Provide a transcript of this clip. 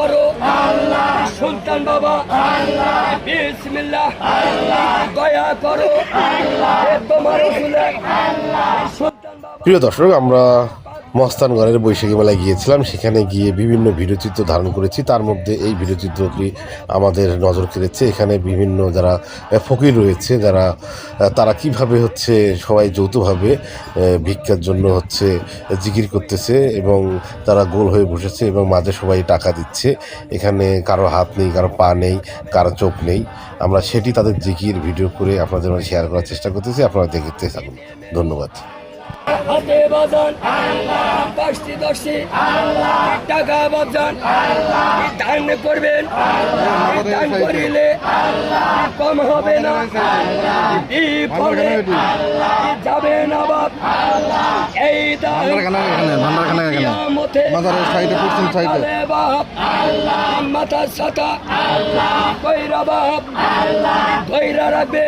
করো। সুলতান বাবা। আল্লাহ। বিসমিল্লাহ। আল্লাহ। দয়া করো। আল্লাহ। তোমার আল্লাহ। সুলতান বাবা। প্রিয় দর্শক আমরা মস্তানগড়ের বৈশাখী মেলায় গিয়েছিলাম। সেখানে গিয়ে বিভিন্ন ভিডিওচিত্র ধারণ করেছি। তার মধ্যে এই ভিডিওচিত্রটি আমাদের নজর কেড়েছে। এখানে বিভিন্ন যারা ফকির রয়েছে, যারা তারা কীভাবে হচ্ছে সবাই যৌথভাবে ভিক্ষার জন্য হচ্ছে জিকির করতেছে এবং তারা গোল হয়ে বসেছে এবং মাঝে সবাই টাকা দিচ্ছে। এখানে কারও হাত নেই, কারও পা নেই, কারও চোখ নেই। আমরা সেটি তাদের জিকির ভিডিও করে আপনাদের শেয়ার করার চেষ্টা করতেছি। আপনারা দেখতে থাকুন। ধন্যবাদ। হাতে বাজান পাঁচটি দশটি টাকা বাজান দান করবেন দান করিলে কম হবে না যাবে না বাপ এই দান ভান্ডারখানা এখানে ভান্ডারখানা এখানে কিয়ামতে মাজারের সাইডে পশ্চিম সাইডে। আলে বাপ মাথা সাথা কইরা বাপ ধৈরা রাখবে।